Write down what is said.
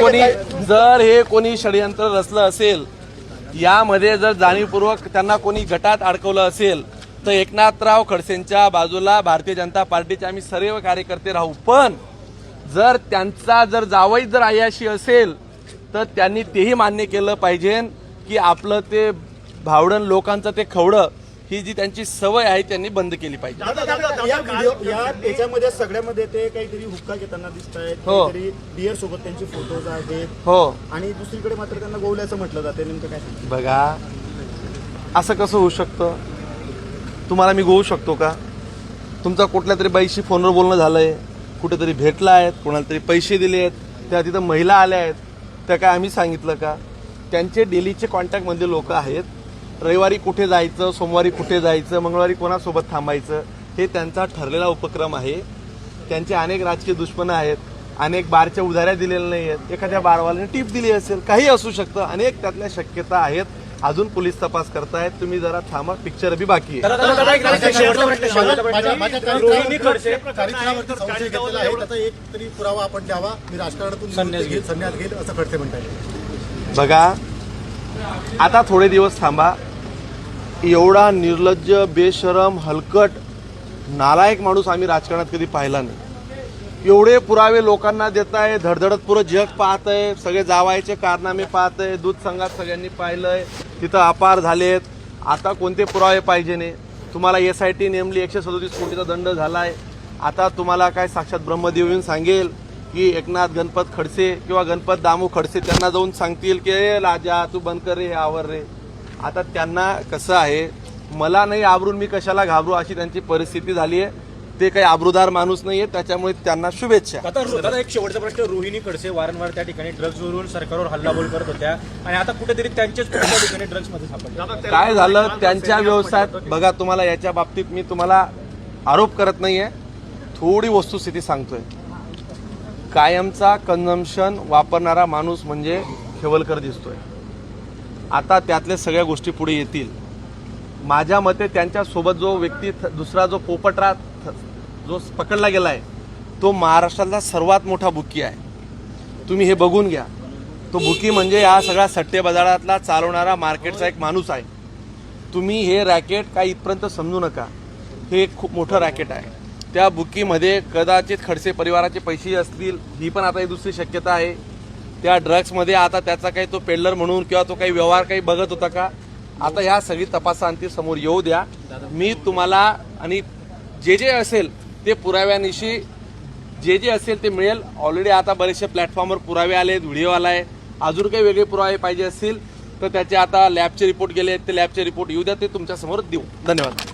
कोणी जर हे कोणी षडयंत्र रचलं असेल यामध्ये जर जाणीवपूर्वक त्यांना कोणी गटात अडकवलं असेल तर एकनाथराव खडसेंच्या बाजूला भारतीय जनता पार्टीचे आम्ही सर्व कार्यकर्ते राहू. पण जर त्यांचा जर जावई जर आयाशी असेल तर त्यांनी तेही मान्य केलं पाहिजे की आपलं ते भावडण लोकांचं ते खवडं ही जी त्यांची सवय आहे त्यांनी बंद केली पाहिजे. या व्हिडिओ या याच्यामध्ये सगळ्यामध्ये ते काहीतरी हुक्का घेताना दिसत आहेत हो. काहीतरी बियर सोबत त्यांचे फोटोज आहेत. हो. आणि दुसरीकडे मात्र त्यांना गोवल्याचं म्हटलं जाते नेमकं काय? बघा असं कसं होऊ शकतं? तुम्हाला मी गोवू शकतो का? तुमचा कुठल्या तरी बाईशी फोनवर बोलणं झालंय कुठेतरी भेटला आहेत कोणाला तरी पैसे दिले आहेत त्या तिथं महिला आल्या आहेत त्या काय आम्ही सांगितलं का? त्यांचे डेलीचे कॉन्टॅक्टमधले लोक आहेत. रविवारी कुठे जायचं सोमवारी कुठे जायचं मंगळवारी कोणासोबत थांबायचं हे त्यांचा ठरलेला उपक्रम आहे. त्यांचे अनेक राजकीय दुश्मन आहेत अनेक बारच्या उधाऱ्या दिलेल्या नाही आहेत एखाद्या बारवाल्याने टीप दिली असेल काही असू शकतं अनेक त्यातल्या शक्यता आहेत. अजून पोलीस तपास करतायत तुम्ही जरा थांबा पिक्चर बी बाकी आहे. बघा आता थोडे दिवस थांबा. एवढा निर्लज्ज बेशरम हलकट नालायक माणूस आम्ही राजकारणात कधी पाहिला नाही. एवढे पुरावे लोकांना देत आहे धडधडत पुरं जग पाहत आहे सगळे जावायचे कारनामे पाहत आहे दूध संघात सगळ्यांनी पाहिलंय तिथं अपार झालेत. आता कोणते पुरावे पाहिजे नाही? तुम्हाला एस आय टी नेमली एकशे सदोतीस कोटीचा दंड झालाय. आता तुम्हाला काय साक्षात ब्रह्मदेव येऊन सांगेल की एकनाथ गणपत खडसे किंवा गणपत दामू खडसे त्यांना जाऊन सांगतील की राजा तू बंद कर रे हे आवर रे. आता त्यांना कसं आहे मला नाही आवरून मी कशाला घाबरू अशी त्यांची परिस्थिती झाली आहे ते काही आबरूदार माणूस नाहीये त्याच्यामुळे त्यांना शुभेच्छा. आता दादा एक शेवटचा प्रश्न रोहिणी खडसे वारंवार त्या ठिकाणी ड्रग्ज वरून सरकारवर हल्लाबोल करत होत्या. आणि आता कुठेतरी त्यांचेच कुठे त्या ठिकाणी ड्रग्जमध्ये सापडले. काय झालं? त्यांच्या व्यवसायात बघा तुम्हाला याच्या बाबतीत मी तुम्हाला आरोप करत नाहीये. थोडी वस्तुस्थिती सांगतोय. कायमचा कन्झम्पशन वापरणारा माणूस म्हणजे खेवलकर दिसतोय. आता त्यातल्या सगळ्या गोष्टी पुढे येतील. माझ्या मते त्यांच्यासोबत जो व्यक्ती थ- दुसरा जो पोपटरा थ- जो पकडला गेला आहे तो महाराष्ट्रातला सर्वात मोठा बुकी आहे. तुम्ही हे बघून घ्या. तो बुकी म्हणजे या सगळ्या सट्टे बाजारातला चालवणारा मार्केटचा एक माणूस आहे. तुम्ही हे रॅकेट काय इथपर्यंत समजू नका. हे एक खूप मोठं रॅकेट आहे. त्या बुकीमध्ये कदाचित खडसे परिवाराचे पैसे असतील. ही पण आता एक दुसरी शक्यता आहे. त्या ड्रग्समध्ये आता त्याचा काही तो पेडलर म्हणून किंवा तो काही व्यवहार काही बघत होता का? आता ह्या सगळी तपासांती समोर येऊ द्या. मी तुम्हाला आणि जे जे असेल ते पुराव्यानिशी जे जे असेल ते मिळेल. ऑलरेडी आता बरेचसे प्लॅटफॉर्मवर पुरावे आले आहेत व्हिडिओ आला आहे. अजून काही वेगळे पुरावे पाहिजे असतील तर त्याचे आता लॅबचे रिपोर्ट गेले आहेत. ते लॅबचे रिपोर्ट येऊ द्या ते तुमच्यासमोर देऊ. धन्यवाद.